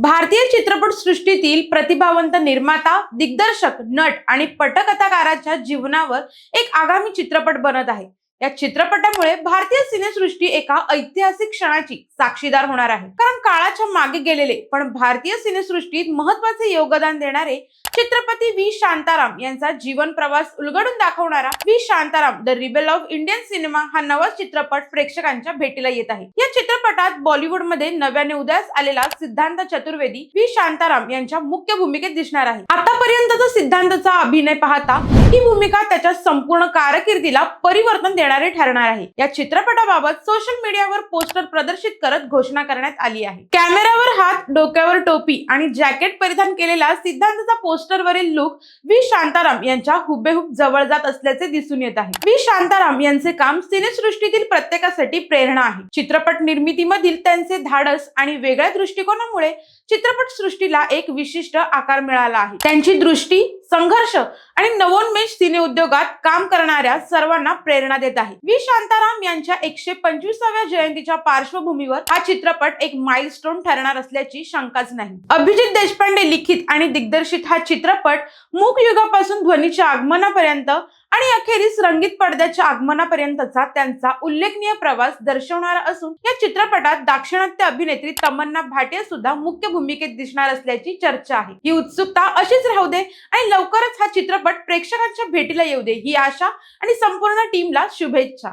भारतीय चित्रपट सृष्टीतील प्रतिभावंत निर्माता दिग्दर्शक नट आणि पटकथाकाराच्या जीवनावर एक आगामी चित्रपट बनत आहे. या चित्रपटामुळे भारतीय सिनेसृष्टी एका ऐतिहासिक क्षणाची साक्षीदार होणार आहे. काळाच्या मागे गेलेले पण भारतीय सिनेसृष्टीत महत्त्वाचे योगदान देणारे चित्रपती व्ही. शांताराम यांचा जीवन प्रवास उलगडून दाखवणारा V. Shantaram the rebel of Indian cinema हा नवा चित्रपट प्रेक्षकांच्या भेटीला येत आहे. या चित्रपटात बॉलिवूडमध्ये नव्याने उदयास आलेला सिद्धांत चतुर्वेदी व्ही. शांताराम यांच्या मुख्य भूमिकेत दिसणार आहे. आतापर्यंतचा सिद्धांतचा अभिनय पाहता ही भूमिका त्याच्या संपूर्ण कारकिर्दीला परिवर्तन देणारे ठरणार आहे. या चित्रपटाबाबत सोशल मीडियावर पोस्टर प्रदर्शित करत घोषणा करण्यात आली आहे. कॅमेरावर हात डोक्यावर टोपी आणि जॅकेट परिधान केलेला सिद्धांतचा पोस्टरवरील लुक व्ही. शांताराम यांच्या हुबेहूब जवळ जात असल्याचे दिसून येत आहे. व्ही. शांताराम यांचे काम सिनेसृष्टीतील प्रत्येकासाठी प्रेरणा आहे. चित्रपट निर्मितीमधील त्यांचे धाडस आणि वेगळ्या दृष्टिकोनामुळे चित्रपट सृष्टीला एक विशिष्ट आकार मिळाला आहे. त्यांची दृष्टी संघर्ष आणि नवोन्मेष सिने उद्योगात काम करणाऱ्या सर्वांना प्रेरणा देत आहे. व्ही. शांताराम यांच्या एकशे पंचवीसाव्या जयंतीच्या पार्श्वभूमीवर हा चित्रपट एक माइलस्टोन ठरणार असल्याची शंकाच नाही. अभिजित देशपांडे लिखित आणि दिग्दर्शित हा चित्रपट मूक युगापासून ध्वनीच्या आगमनापर्यंत आणि अखेरीस रंगीत पडद्याच्या आगमनापर्यंतचा त्यांचा उल्लेखनीय प्रवास दर्शवणारा असून या चित्रपटात दाक्षिणात्य अभिनेत्री तमन्ना भाटिया सुद्धा मुख्य भूमिकेत दिसणार असल्याची चर्चा आहे. ही उत्सुकता अशीच राहू दे आणि लवकरच हा चित्रपट चित्रपट प्रेक्षकांच्या भेटीला येऊ दे ही आशा आणि संपूर्ण टीमला शुभेच्छा.